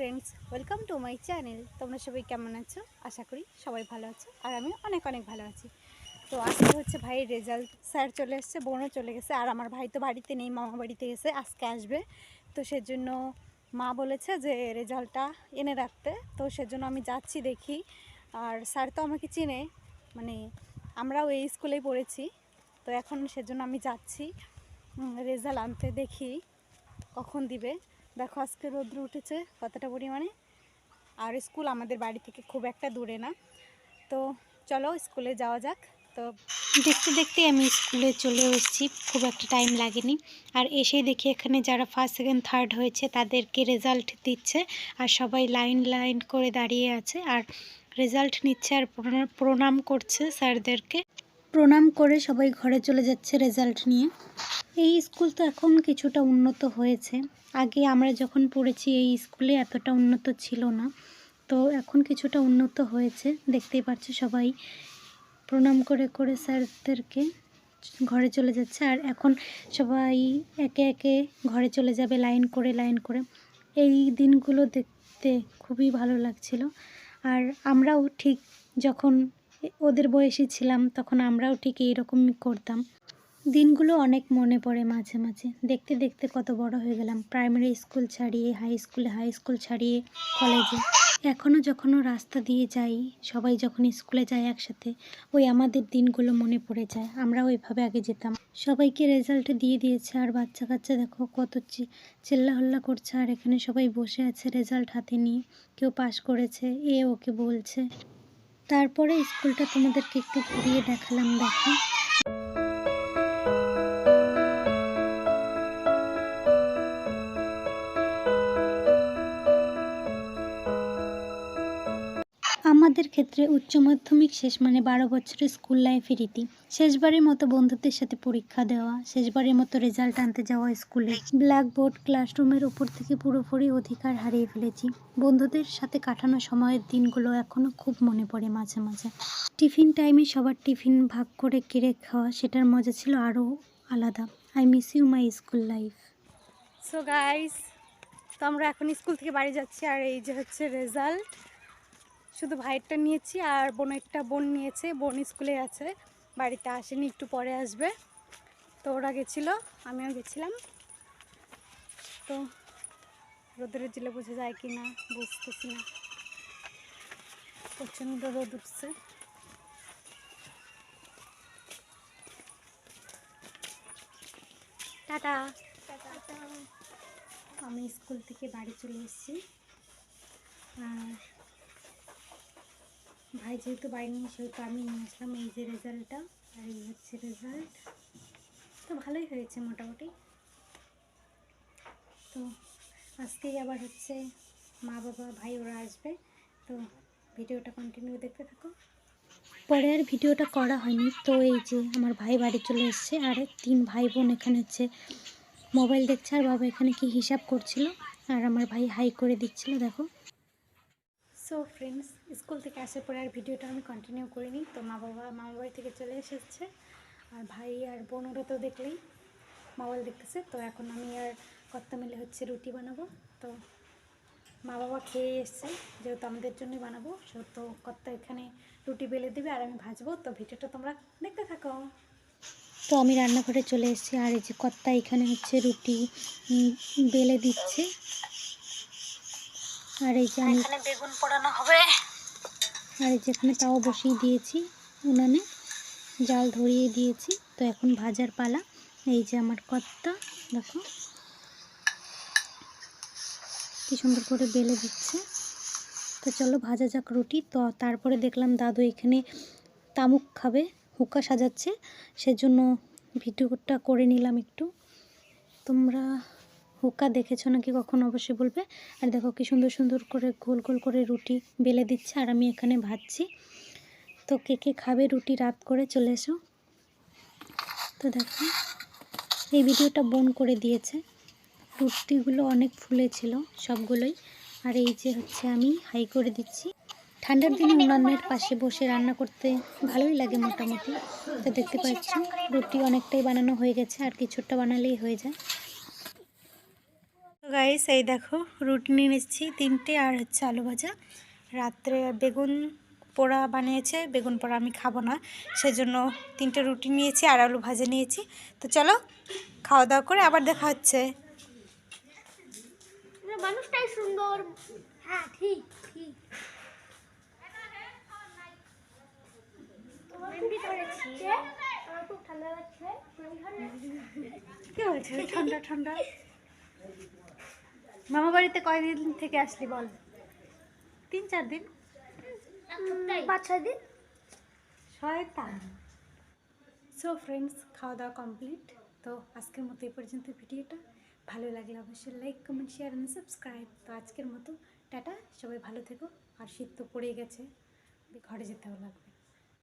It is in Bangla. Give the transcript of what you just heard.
Friends welcome to my channel তোমরা সবাই কেমন আছো? আশা করি সবাই ভালো আছো, আর আমি অনেক অনেক ভালো আছি। তো আজকে হচ্ছে ভাইয়ের রেজাল্ট স্যার চলে এসছে, বোনও চলে গেছে, আর আমার ভাই তো বাড়িতে নেই, মামা বাড়িতে গেছে, আজকে আসবে। তো সেজন্য মা বলেছে যে রেজাল্টটা এনে রাখতে। তো সেজন্য আমি যাচ্ছি দেখি। আর স্যার তো আমাকে চিনে মানে আমরাও এই স্কুলেই পড়েছি। তো এখন সেজন্য আমি যাচ্ছি রেজাল্ট আনতে দেখি, কখন দিবে। দেখো আজকে রোদ্র উঠেছে কতটা পরিমাণে। আর স্কুল আমাদের বাড়ি থেকে খুব একটা দূরে না। তো চলো স্কুলে যাওয়া যাক। তো দেখতে দেখতে আমি স্কুলে চলে এসেছি, খুব একটা টাইম লাগেনি। আর এসেই দেখি এখানে যারা ফার্স্ট সেকেন্ড থার্ড হয়েছে তাদেরকে রেজাল্ট দিচ্ছে। আর সবাই লাইন লাইন করে দাঁড়িয়ে আছে। আর রেজাল্ট নিচ্ছে আর প্রণাম করছে স্যারদেরকে। প্রণাম করে সবাই ঘরে চলে যাচ্ছে রেজাল্ট নিয়ে। এই স্কুল তো এখন কিছুটা উন্নত হয়েছে। আগে আমরা যখন পড়েছি এই স্কুলে এতটা উন্নত ছিল না। তো এখন কিছুটা উন্নত হয়েছে। দেখতেই পাচ্ছ সবাই প্রণাম করে করে স্যারদেরকে ঘরে চলে যাচ্ছে। আর এখন সবাই একে একে ঘরে চলে যাবে লাইন করে লাইন করে। এই দিনগুলো দেখতে খুবই ভালো লাগছিল। আর আমরাও ঠিক যখন ওদের বয়সী ছিলাম, তখন আমরাও ঠিক এইরকমই করতাম। দিনগুলো অনেক মনে পড়ে মাঝে মাঝে। দেখতে দেখতে কত বড় হয়ে গেলাম। প্রাইমারি স্কুল ছাড়িয়ে হাই স্কুলে হাই স্কুল ছাড়িয়ে কলেজে এখনও যখনও রাস্তা দিয়ে যাই, সবাই যখন স্কুলে যায় একসাথে, ওই আমাদের দিনগুলো মনে পড়ে যায়। আমরা ওইভাবে আগে যেতাম। সবাইকে রেজাল্ট দিয়ে দিয়েছে, আর বাচ্চা কাচ্চা দেখো কত চিল্লাহল্লা করছে, আর এখানে সবাই বসে আছে রেজাল্ট হাতে নিয়ে। কেউ পাশ করেছে, এ ওকে বলছে। তারপরে স্কুলটা তোমাদেরকে একটু ঘুরিয়ে দেখালাম দেখো। আমাদের ক্ষেত্রে উচ্চ মাধ্যমিক শেষ মানে বারো বছরের স্কুল লাইফের রীতি। শেষবারের মতো বন্ধুদের সাথে পরীক্ষা দেওয়া, শেষবারের মতো রেজাল্ট আনতে যাওয়া স্কুলে। ব্ল্যাকবোর্ড, ক্লাসরুমের উপর থেকে পুরোপুরি অধিকার হারিয়ে ফেলেছি। বন্ধুদের সাথে কাটানো সময়ের দিনগুলো এখনও খুব মনে পড়ে মাঝে মাঝে। টিফিন টাইমে সবার টিফিন ভাগ করে কেড়ে খাওয়া, সেটার মজা ছিল আরও আলাদা। I miss you my school life. So guys তো আমরা এখন স্কুল থেকে বাড়ি যাচ্ছি আর এই যে হচ্ছে রেজাল্ট। শুধু ভাইয়েরটা নিয়েছি আর বোনেরটা বোন নিয়েছে, বোন স্কুলে আছে বাড়িতে আসেনি, একটু পরে আসবে। তো ওরা গেছিল, আমিও গেছিলাম। তো রোদের জিলে বোঝা যায় কি না, বুঝতেছি না। প্রচণ্ড রোদ উঠছে। টাটা। আমি স্কুল থেকে বাড়ি চলে এসেছি। আর ভাই, যেহেতু বাড়ি নিয়ে সেহেতু আমি নিয়ে আসলাম এই যে রেজাল্টটা আর এই হচ্ছে রেজাল্ট তো ভালোই হয়েছে মোটামুটি। তো আজকেই আবার হচ্ছে মা বাবা ভাই ওরা আসবে। তো ভিডিওটা কন্টিনিউ দেখতে থাকো। পরে আর ভিডিওটা করা হয়নি। তো এই যে আমার ভাই বাড়ি চলে এসছে। আর তিন ভাই বোন এখানে হচ্ছে মোবাইল দেখছে আর বাবা এখানে কি হিসাব করছিল। আর আমার ভাই হাই করে দিচ্ছিল, দেখো। সো ফ্রেন্ডস স্কুল থেকে আসার পরে আর ভিডিওটা আমি কন্টিনিউ করিনি। তো মা বাবা মামা বাড়ি থেকে চলে এসেছে। আর ভাই আর বোন ওরা তো দেখলেই মোবাইল দেখতেছে। তো এখন আমি আর কর্তা মিলে হচ্ছে রুটি বানাবো। তো মা বাবা খেয়ে এসছে, যেহেতু আমাদের জন্যই বানাবো তো কর্তা এখানে রুটি বেলে দেবে আর আমি ভাজবো। তো ভিডিওটা তোমরা দেখতে থাকো। তো আমি রান্নাঘরে চলে এসেছি, আর এই যে কর্তা এখানে হচ্ছে রুটি বেলে দিচ্ছে। আর এই যে এখানে বেগুন পোড়ানো হবে। আর এই যে এখানে তাও বসিয়ে দিয়েছি উনানে জাল ধরিয়ে দিয়েছি। তো এখন ভাজার পালা এই যে আমার কর্তা দেখো। কি সুন্দর করে বেলে দিচ্ছে। তো চলো ভাজা যাক রুটি। তো তারপরে দেখলাম দাদু এখানে তামুক খাবে হুকা সাজাচ্ছে। সেজন্য ভিডিওটা করে নিলাম একটু। তোমরা হুক্কা দেখেছ নাকি কখন? অবশ্যই বলবে। আর দেখো কি সুন্দর সুন্দর করে গোল গোল করে রুটি বেলে দিচ্ছে আর আমি এখানে ভাজছি। তো কে কে খাবে রুটি রাত করে চলে এসো। তো দেখো, এই ভিডিওটা বোন করে দিয়েছে। রুটিগুলো অনেক ফুলেছিল সবগুলোই। আর এই যে হচ্ছে আমি হাই করে দিচ্ছি। ঠান্ডার দিনে উনানের পাশে বসে রান্না করতে ভালোই লাগে মোটামুটি। তো দেখতে পাচ্ছ, রুটি অনেকটাই বানানো হয়ে গেছে। আর কিছুটা বানালেই হয়ে যায়। গাইস এই দেখো রুটি নিয়ে নিচ্ছি তিনটে আর হচ্ছে আলু ভাজা। রাত্রে বেগুন পোড়া বানিয়েছে বেগুন পোড়া আমি খাব না সেজন্য তিনটে রুটি নিয়েছি আর আলু ভাজা নিয়েছি। তো চলো খাওয়া দাওয়া করে আবার দেখা হচ্ছে। মানুষটাই সুন্দর। হ্যাঁ ঠিক ঠিক। মেহেন্দি ধরেছি আমার খুব ঠান্ডা লাগছে। ঠান্ডা ঠান্ডা। মামা বাড়িতে কয়দিন থেকে আসলি বল? তিন চার দিন? পাঁচ ছয় দিন? শয়তান। সো ফ্রেন্ডস খাওয়া দাওয়া কমপ্লিট তো আজকের মতো এই পর্যন্ত ভিডিওটা। ভালো লাগলে অবশ্যই লাইক কমেন্ট শেয়ার এবং সাবস্ক্রাইব তো আজকের মতো টাটা। সবাই ভালো থেকো। আর শীত তো পড়ে গেছে। ঘরে যেতেও লাগবে।